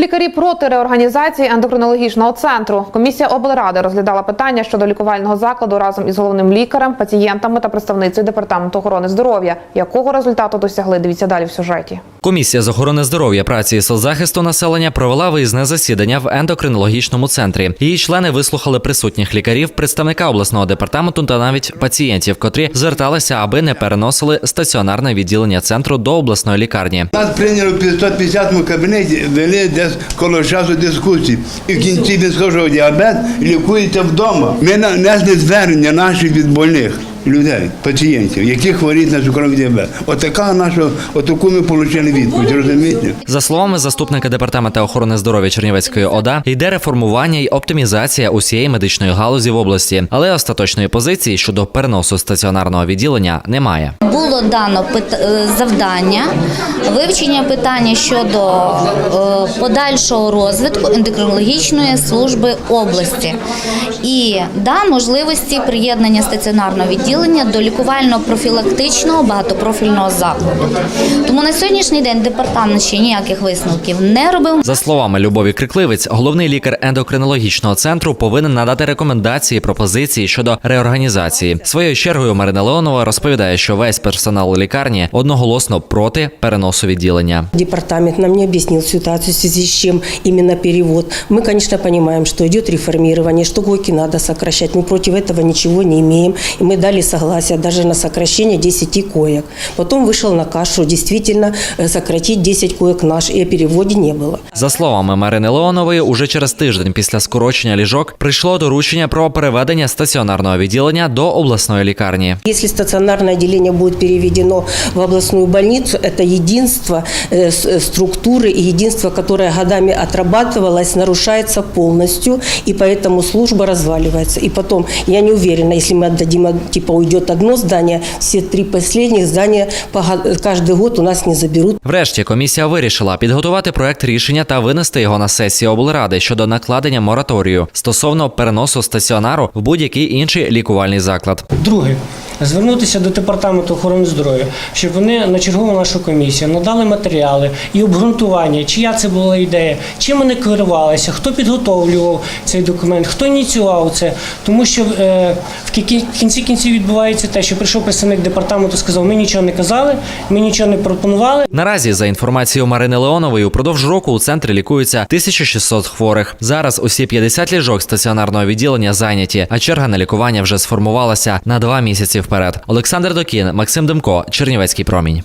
Лікарі проти реорганізації ендокринологічного центру. Комісія облради розглядала питання щодо лікувального закладу разом із головним лікарем, пацієнтами та представницею департаменту охорони здоров'я. Якого результату досягли? Дивіться далі в сюжеті. Комісія з охорони здоров'я, праці і соцзахисту населення провела виїзне засідання в ендокринологічному центрі. Її члени вислухали присутніх лікарів, представника обласного департаменту та навіть пацієнтів, котрі зверталися, аби не переносили стаціонарне відділення центру до обласної лікарні. Нас прийняли в 550 кабінеті, вели десь коло часу дискусії. І в кінці він сказав, діабет лікується вдома. Ми нанесли звернення наших від больних людей, пацієнтів, які хворіють на цукровий діабет. Отака наша, отаку ми отримали відповідь, розумієте? За словами заступника департамента охорони здоров'я Чернівецької ОДА, йде реформування і оптимізація усієї медичної галузі в області, але остаточної позиції щодо переносу стаціонарного відділення немає. Було дано е, завдання вивчення питання щодо е, подальшого розвитку ендокринологічної служби області і да, можливості приєднання стаціонарного відділення до лікувально-профілактичного багатопрофільного закладу. Тому на сьогоднішній день департамент ще ніяких висновків не робив. За словами Любові Крикливець, головний лікар ендокринологічного центру повинен надати рекомендації пропозиції щодо реорганізації. Своєю чергою Марина Леонова розповідає, що весь персонал лікарні одноголосно проти переносу відділення. Департамент нам не объяснил ситуацию, в связи с чем именно перевод. Мы, конечно, понимаем, что идет реформирование, что койки надо сокращать. Мы против этого ничего не имеем. И мы дали согласие даже на сокращение 10 коек. Потом вышел наказ, что действительно э, сократить 10 коек наш, и о переводе не было. За словами Марини Леонової, уже через тиждень після скорочення ліжок прийшло доручення про переведення стаціонарного відділення до обласної лікарні. Если стационарное отделение будет переведено в областную больницу, это единство э, с- э, структуры и единство, которое годами отрабатывалось, нарушается полностью, и поэтому служба разваливается. И потом, я не уверена, если мы отдадим, э, типа уйдет одно здание, все три последних здания каждый год у нас не заберут. Врешті комісія вирішила підготувати проект рішення та винести його на сесію облради щодо накладення мораторію стосовно переносу стаціонару в будь-який інший лікувальний заклад. Друге, звернутися до департаменту охорони здоров'я, щоб вони на чергову нашу комісію надали матеріали і обґрунтування, чия це була ідея, чим вони керувалися, хто підготовлював цей документ, хто ініціював це. Тому що е, в кінці кінців відбувається те, що прийшов представник департаменту, сказав, ми нічого не казали, ми нічого не пропонували. Наразі, за інформацією Марини Леонової, упродовж року у центрі лікується 1600 хворих. Зараз усі 50 ліжок стаціонарного відділення зайняті, а черга на лікування вже сформувалася на два місяці вперед. Олександр Докін, Максим Демко, Чернівецький промінь.